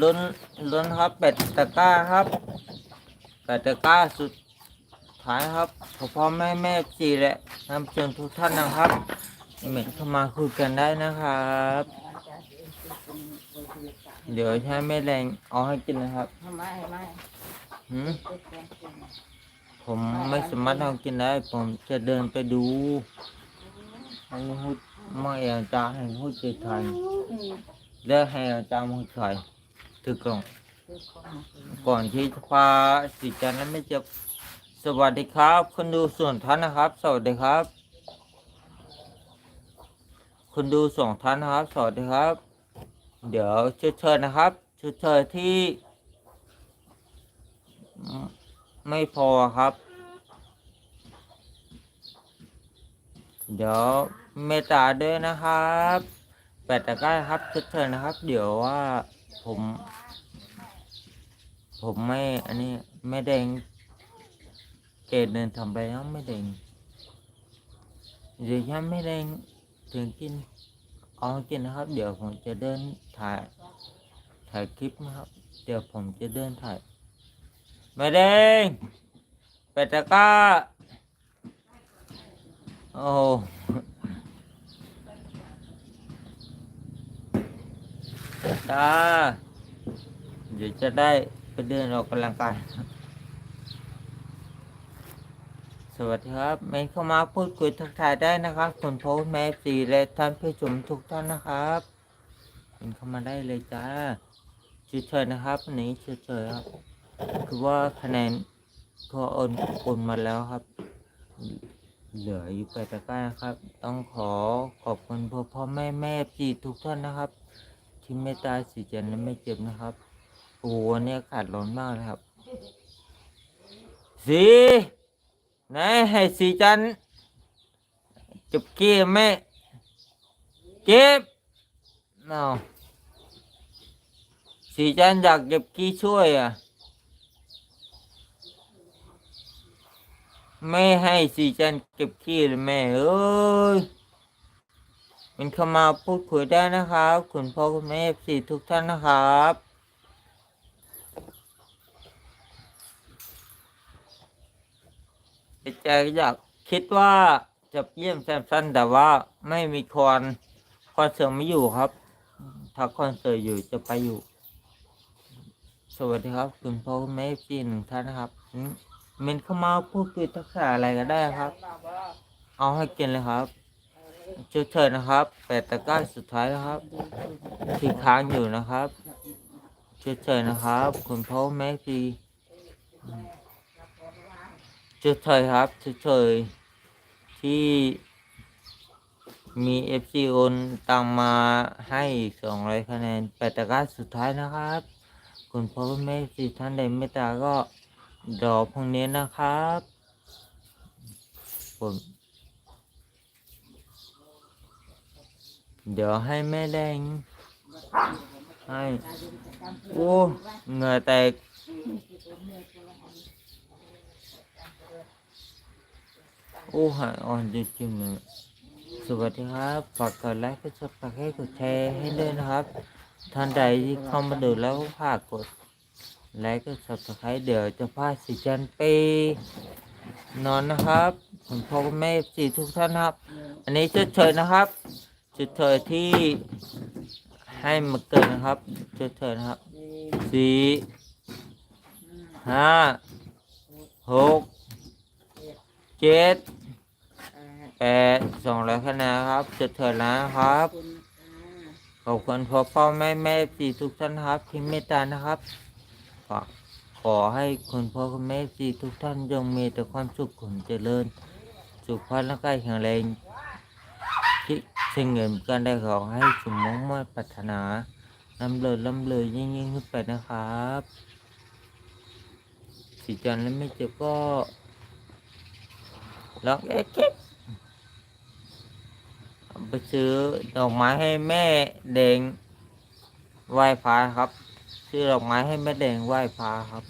ลุ้นลุ้นครับเป็ดตะก้าครับเป็ดตะก้าสุดท้ายครับพ่อพ่อแม่แม่จีและน้ำเชิญทุกท่านนะครับเหม็นเข้ามาคุยกันได้นะครับ เดี๋ยวใช้แม่แรงเอาให้กินนะครับไม่ไม่หืมผมไม่สามารถเอากินได้ ผมจะเดินไปดูให้หุดไม่เอาจาให้หุดใจไทยแล้วให้อาจารย์หุดไทย ถือกล่องก่อนที่จะพาสิจันนั้นไม่เจ็บสวัสดีครับคุณดูส่วนท่านนะครับ สวัสดีครับคุณดูสองท่านนะครับ สวัสดีครับ เดี๋ยวเชิญเชิญนะครับเชิญเชิญที่ไม่พอครับ เดี๋ยวเมตตาด้วยนะครับแปดตะก้าครับเชิญเชิญนะครับ เดี๋ยวว่า ผม ผมไม่ อันนี้ไม่แดงเกดเดินทำไปแล้วไม่แดงเดี๋ยวฉันไม่แดงถึงกินเอากินนะครับ เดี๋ยวผมจะเดินถ่ายถ่ายคลิปนะครับ เดี๋ยวผมจะเดินถ่ายไม่แดงเป็ดตะก้าโอ้ ตาเดี๋ยวจะได้ไปเดินออกกำลังกายสวัสดีครับเมนเข้ามาพูดคุยทักทายได้นะครับคุณโพสแม่สีและท่านผู้ชมทุกท่านนะครับเมนเข้ามาได้เลยจ้าเฉยๆนะครับวันนี้เฉยๆครับ คือว่าคะแนนก็โอนโอนมาแล้วครับ เหลืออยู่ไปตะกร้านะครับ ต้องขอขอบคุณพ่อพ่อแม่แม่จีทุกท่านนะครับ ที่เมตตาสีจันไม่เจ็บนะครับโอ้โหวันนี้อากาศร้อนมากนะครับ สีไหนให้สีจันทร์เก็บกี้แม่เก็บเอาสีจันอยากเก็บกี้ช่วยอะ ไม่ให้สีจันเก็บขี้เลยแม่เอ้ย มันเข้ามาพูดคุยได้นะครับ คุณพ่อคุณแม่สี่ทุกท่านนะครับใจอยากคิดว่าจะเยี่ยมแซมสันแต่ว่าไม่มีคอนคอนเสิร์ตไม่อยู่ครับ ถ้าคอนเสิร์ตอยู่จะไปอยู่ สวัสดีครับ คุณพ่อคุณแม่สี่หนึ่งท่านนะครับมมันเข้ามาพูดคุยทักษะอะไรก็ได้ครับ เอาให้กินเลยครับ เชิญเชิญนะครับแปดตะกร้าสุดท้ายนะครับ ที่ค้างอยู่นะครับเชิญเชิญนะครับ คุณพ่อแม่พีเชิญเชิญครับเชิญเชิญที่มีเอฟซีโอนตังมาให้สองร้อยคะแนนแปดตะกร้าสุดท้ายนะครับ คุณพ่อแม่พีท่านใดไม่ตาก็รอพรุ่งนี้นะครับผม เดี๋ยวให้แม่แดงให้โอ้เหงื่อแตกโอ้หายอ่อนจริงๆเลยสวัสดีครับฝากกดไลค์กดซับสไครต์กดแชร์ให้ด้วยนะครับ ท่านใดที่เข้ามาดูแล้วฝากกดไลค์กดซับสไครต์เดี๋ยวจะพาสิจันไปนอนนะครับผมพ่อคุณแม่สี่ทุกท่านครับ อันนี้เฉยๆนะครับ จุดเถิดที่ให้มาเกิดนะครับ จุดเถิดนะครับสี่ห้าหกเจ็ดแปดสองร้อยคะแนนครับ จุดเถิดนะครับ ขอบคุณพ่อพ่อแม่แม่สี่ทุกท่านครับที่เมตตานะครับขอขอให้คุณพ่อคุณแม่สี่ทุกท่านจงมีแต่ความสุขขนเจริญ สุขภาพร่างกายแข็งแรง สิ่งเงินกันได้ขอให้สมมติมั่นปรารถนาลำเลยลำเลยยิ่งยิ่งขึ้นไปนะครับสีจันและไม่เจ็บก็ล็อกเอ็กซ์ไปซื้อดอกไม้ให้แม่แดงไหว้พระครับ ซื้อดอกไม้ให้แม่แดงไหว้พระครับ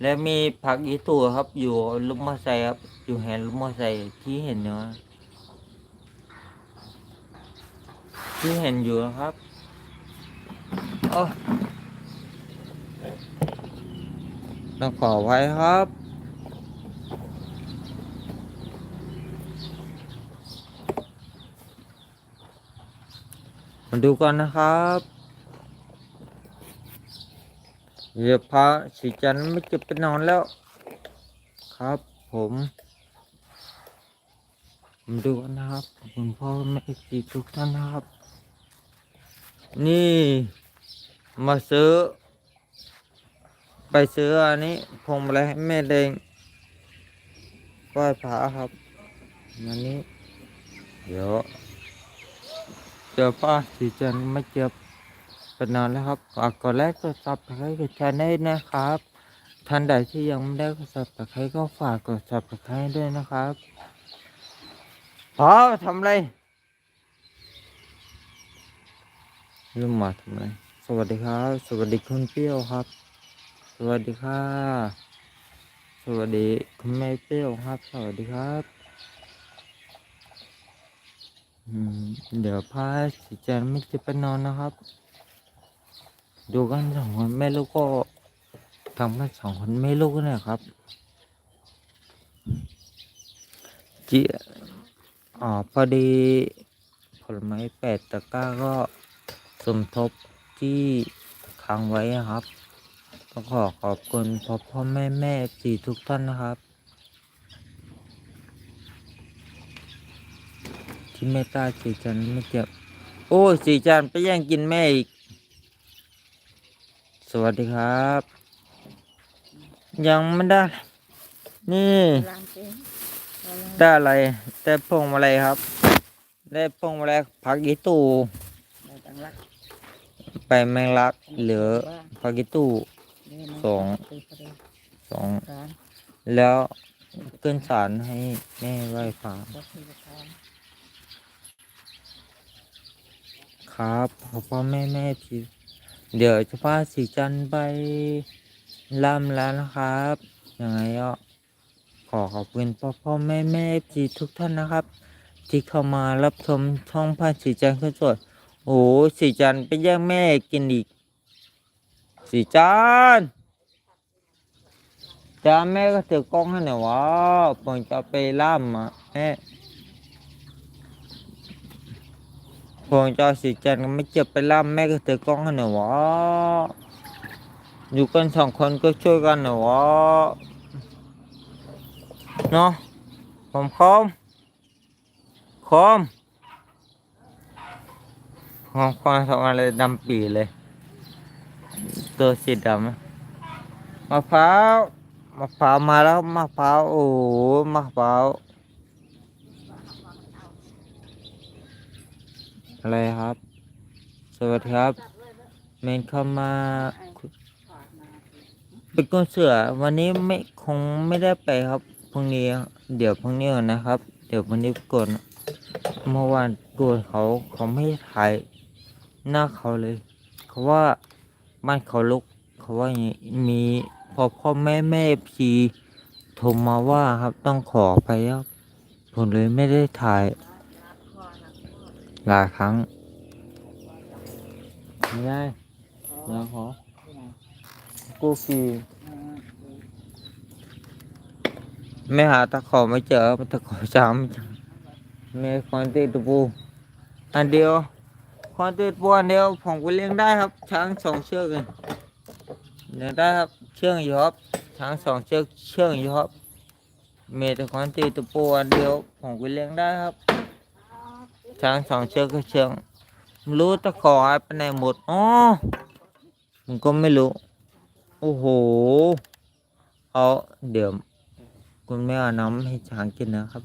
และมีผักอีตัวครับอยู่ลูกมะไซครับ อยู่แหนลูกมะไซที่เห็นเนาะ ที่เห็นอยู่นะครับโอ้ต้องขอไว้ครับ มาดูกันนะครับเดี๋ยวพระสีจันไม่เก็บไปนอนแล้ว ครับผมมาดูกันนะครับ คุณพ่อแม่สีทุกท่านนะครับ นี่ มาซื้อ ไปซื้ออันนี้พวงมาลัยให้แม่แดงไหว้พระครับวันนี้ เดี๋ยว เจอป้าสีจันไม่เจอเป็นนานแล้วครับฝากกดไลค์กดซับสไครต์กดแชร์ได้นะครับ ท่านใดที่ยังไม่ได้กดซับสไครต์ก็ฝากกดซับสไครต์ด้วยนะครับพอทำไร ลืมมาทำไรสวัสดีครับ สวัสดีคุณเปรี้ยวครับ สวัสดีค่ะ สวัสดีคุณแม่เปรี้ยวครับ สวัสดีครับเดี๋ยวพาสีจันทร์ไม่จะไปนอนนะครับ ดูกันสองคนแม่ลูกก็ทำกันสองคนแม่ลูกนนะครับจีอ๋อพอดีผลไม้แปดตะกร้าก็ สมทบที่ค้างไว้ครับต้องขอขอบคุณพ่อพ่อแม่แม่สีทุกท่านนะครับ ที่แม่ตาสีจันไม่เจ็บโอ้สีจันไปแย่งกินแม่อีก สวัสดีครับ ยังไม่ได้ นี่ได้อะไรได้พวงมาลัยครับ ได้พวงมาลัยผักอีตู ไปแมงลักเหลือผักอีตูนี่นะสองสองแล้วเกินสารให้แม่ไหว้ฟ้าวัดที่ประครับพ่อพ่อแม่แม่พี่เดี๋ยวจะพาสีจันไปล่ำแล้วนะครับยังไงก็ขอขอบคุณพ่อพ่อแม่แม่พี่ทุกท่านนะครับ ที่เข้ามารับชมช่องพาสีจันขึ้นสด โอ้โสีจันไปแย่งแม่กินอีกสีจันจ้าแม่ก็ถือกล้องให้หน่อยวะผมจะไปล่ำอะแม่พวงจอสีจันก็ไม่เจ็บไปล่ำแม่ก็ถือกล้องให้หน่อยวะอยู่กันสองคนก็ช่วยกันหน่อยวะเนาะผมคอมคอม ของความสองอันเลยดำปีเลย ตัวสีดำมะพร้าวมะพร้าวมาแล้วมะพร้าวโอ้มะพร้าวอะไรครับ สวัสดีครับ เมนเข้ามาเป็นก้นเสือวันนี้ไม่คงไม่ได้ไปครับพรุ่งนี้เดี๋ยวพรุ่งนี้นะครับ เดี๋ยวพรุ่งนี้กดเมื่อวานกดเขาเขาไม่ถ่าย หน้าเขาเลย เขาว่าบ้านเขาลุก เขาว่าอย่างนี้มีพอพ่อแม่แม่พีโทรมาว่าครับต้องขอไปครับผมเลยไม่ได้ถ่าย หลายครั้งไม่ได้นะขอกูฟีไม่หาตะขอไม่เจอตะขอจามไม่คอนติดปูอันเดียว คอนติดปูอันเดียวผมก็เลี้ยงได้ครับ ช้างสองเชือกเองเลี้ยงได้ครับ เชืองอยู่ครับ ช้างสองเชือกเชืองอยู่ครับ เมตะคอนติดปูอันเดียวผมก็เลี้ยงได้ครับ ช้างสองเชือกก็เชือกรู้ตะขอไปไหนหมดอ๋อมันก็ไม่รู้ โอ้โห เอาเดี๋ยวคุณแม่เอาน้ำให้ช้างกินนะครับ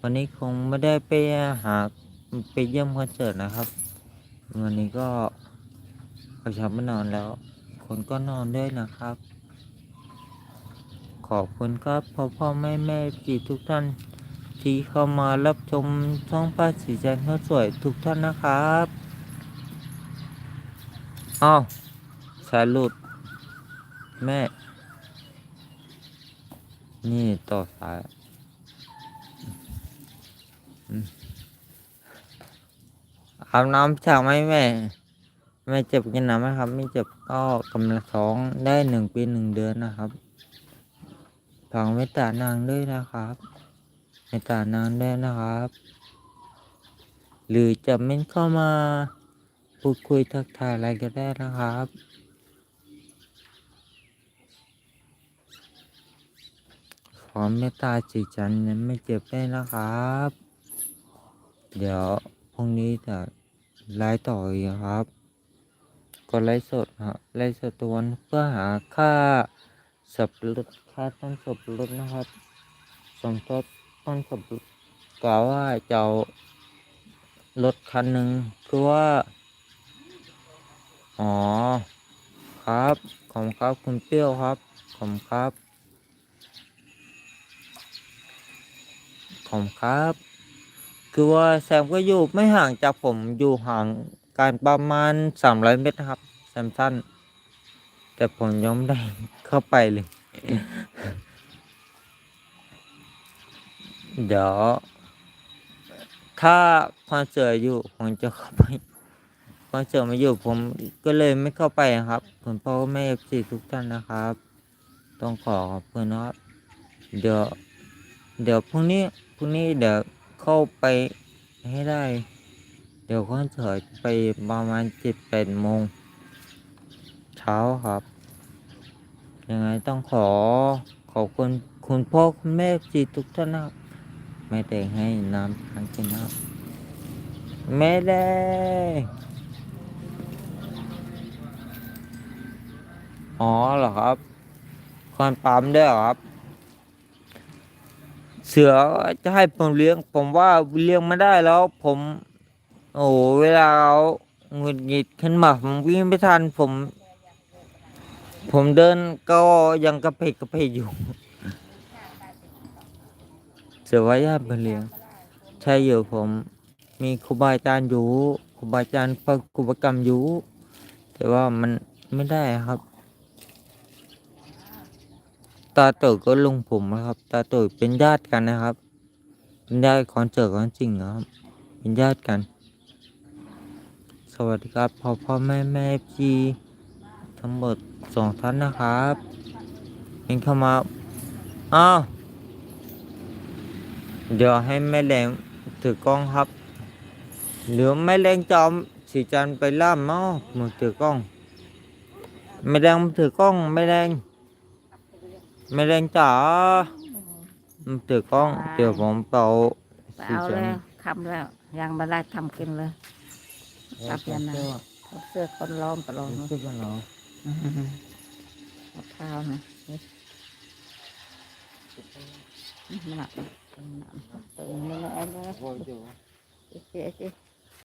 วันนี้คงไม่ได้ไปหา ไปเยี่ยมคอนเสิร์ตนะครับ วันนี้ก็เขาช้างไม่นอนแล้ว คนก็นอนด้วยนะครับ ขอบคุณครับพ่อพ่อแม่แม่จีทุกท่าน ที่เข้ามารับชมช่องป้าสีแจันทร์เขาสวยทุกท่านนะครับอ้าวสายหลุด แม่ นี่ต่อสาย อืม อาบน้ำฉากไหมแม่ไม่เจ็บกินน้ำนะครับ ไม่เจ็บก็กำลังท้องได้หนึ่งปีหนึ่งเดือนนะครับฟังเมตตานางด้วยนะครับเมตตานางด้วยนะครับ หรือจะเม้นเข้ามาพูดคุยทักทายอะไรก็ได้นะครับขอเมตตาจิตจันทร์ไม่เจ็บได้นะครับ เดี๋ยวพรุ่งนี้จะ ไลฟ์ต่ออีกครับก็ไลฟ์สดฮะไลฟ์สดตัวนเพื่อหาค่าสับรดค่าต้นสับรดนะครับสมทบต้นสับรดกล่าวว่าจะรถคันหนึ่งคือว่า อ๋อ ครับขอบคุณครับคุณเปรี้ยวครับขอบคุณครับขอบคุณครับ คือว่าแซมก็อยู่ไม่ห่างจากผมอยู่ห่างกันประมาณสามร้อยเมตรนะครับ แซมสั้น แต่ผมยังไม่ได้เข้าไปเลย เดี๋ยว ถ้าคอนเสิร์ตอยู่ผมจะเข้าไปคอนเสิร์ตไมาอยู่ผมก็เลยไม่เข้าไปครับผมพ่อแม่เอฟซีทุกท่านนะครับ ต้องขอขอบคุณนะครับเดี๋ยวเดี๋ยวพรุ่งนี้พรุ่งนี้เดี๋ยว เข้าไปให้ได้ เดี๋ยวคอนเสิร์ตไปประมาณเจ็ดแปดโมงเช้าครับ ยังไงต้องขอขอบคุณคุณพ่อคุณแม่จีทุกท่านนะครับไม่แต่งให้น้ำทานกินนะครับไม่ได้อ๋อเหรอครับคอนปั๊มด้วยเหรอครับ เสือจะให้ผมเลี้ยง ผมว่าเลี้ยงไม่ได้แล้ว ผม โอ้โหเวลาเขาหงุดหงิดขึ้นมาผมวิ่งไม่ทันผม ผมเดินก็ยังกระเพกกระเพกอยู่ เสือว่าญาติมเลี้ยง ใช่อยู่ผม มีครูบาอาจารย์อยู่ครูบาอาจารย์ประกุปกรรมอยู่ แต่ว่ามันไม่ได้ครับ ตาเต๋อก็ลุงผมนะครับ ตาเต๋อเป็นญาติกันนะครับเป็นญาติคอนเสิร์ตกันจริงนะครับ เป็นญาติกัน สวัสดีครับพ่อพ่อแม่แม่พี่ทั้งหมดสองท่านนะครับเป็นเข้ามาอ้าวเดี๋ยวให้แม่แดงถือกล้องครับหรือแม่แดงจอมสีจันไปล่ามเมามือถือกล้องแม่แดงถือกล้องแม่แดง แม่แดงจ๋ามันถือกล้องเดี๋ยวผมเป่าไปเอาแล้วคำแล้ว ยังไม่ได้ทำกินเลยครับยันนะเอาเสื้อคนล้อมตลอดรู้สึกว่าเนาะมะพร้าวนะนี่มันหนักนะมันหนักตื่นนี่นะไอ้เนี่ยเจ๊เจ๊